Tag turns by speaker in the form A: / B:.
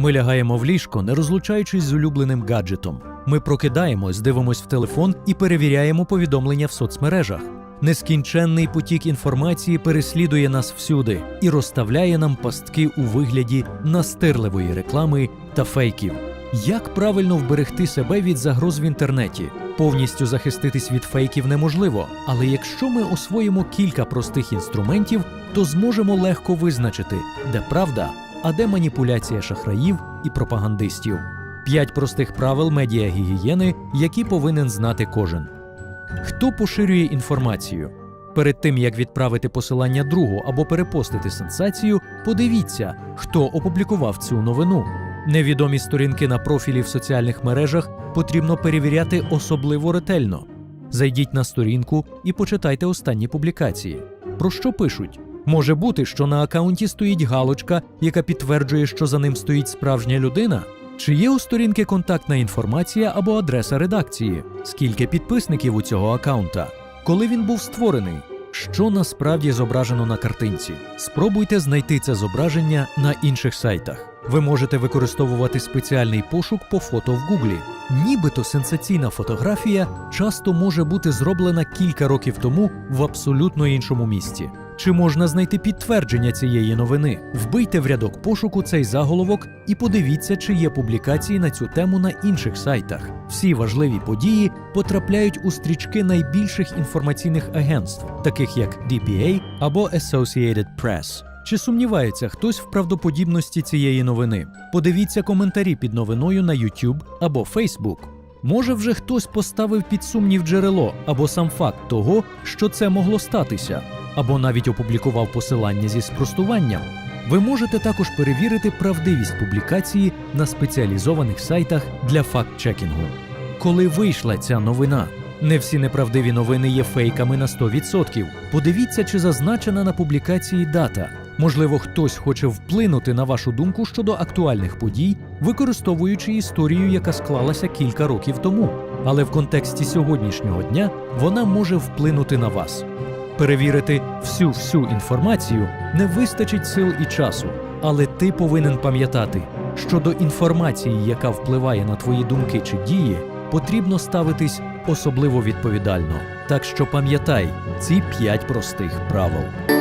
A: Ми лягаємо в ліжко, не розлучаючись з улюбленим гаджетом. Ми прокидаємось, дивимось в телефон і перевіряємо повідомлення в соцмережах. Нескінченний потік інформації переслідує нас всюди і розставляє нам пастки у вигляді настирливої реклами та фейків. Як правильно вберегти себе від загроз в інтернеті? Повністю захиститись від фейків неможливо, але якщо ми освоїмо кілька простих інструментів, то зможемо легко визначити, де правда, а де маніпуляція шахраїв і пропагандистів. П'ять простих правил медіагігієни, які повинен знати кожен. Хто поширює інформацію? Перед тим як відправити посилання другу або перепостити сенсацію, подивіться, хто опублікував цю новину. Невідомі сторінки на профілі в соціальних мережах потрібно перевіряти особливо ретельно. Зайдіть на сторінку і почитайте останні публікації. Про що пишуть? Може бути, що на акаунті стоїть галочка, яка підтверджує, що за ним стоїть справжня людина. Чи є у сторінки контактна інформація або адреса редакції? Скільки підписників у цього акаунта? Коли він був створений? Що насправді зображено на картинці? Спробуйте знайти це зображення на інших сайтах. Ви можете використовувати спеціальний пошук по фото в Гуглі. Нібито сенсаційна фотографія часто може бути зроблена кілька років тому в абсолютно іншому місці. Чи можна знайти підтвердження цієї новини? Вбийте в рядок пошуку цей заголовок і подивіться, чи є публікації на цю тему на інших сайтах. Всі важливі події потрапляють у стрічки найбільших інформаційних агентств, таких як DPA або Associated Press. Чи сумнівається хтось в правдоподібності цієї новини? Подивіться коментарі під новиною на YouTube або Facebook. Може, вже хтось поставив під сумнів джерело або сам факт того, що це могло статися, або навіть опублікував посилання зі спростуванням. Ви можете також перевірити правдивість публікації на спеціалізованих сайтах для факт-чекінгу. Коли вийшла ця новина? Не всі неправдиві новини є фейками на 100%. Подивіться, чи зазначена на публікації дата. Можливо, хтось хоче вплинути на вашу думку щодо актуальних подій, використовуючи історію, яка склалася кілька років тому. Але в контексті сьогоднішнього дня вона може вплинути на вас. Перевірити всю всю інформацію не вистачить сил і часу, але ти повинен пам'ятати, що до інформації, яка впливає на твої думки чи дії, потрібно ставитись особливо відповідально. Так що пам'ятай ці п'ять простих правил.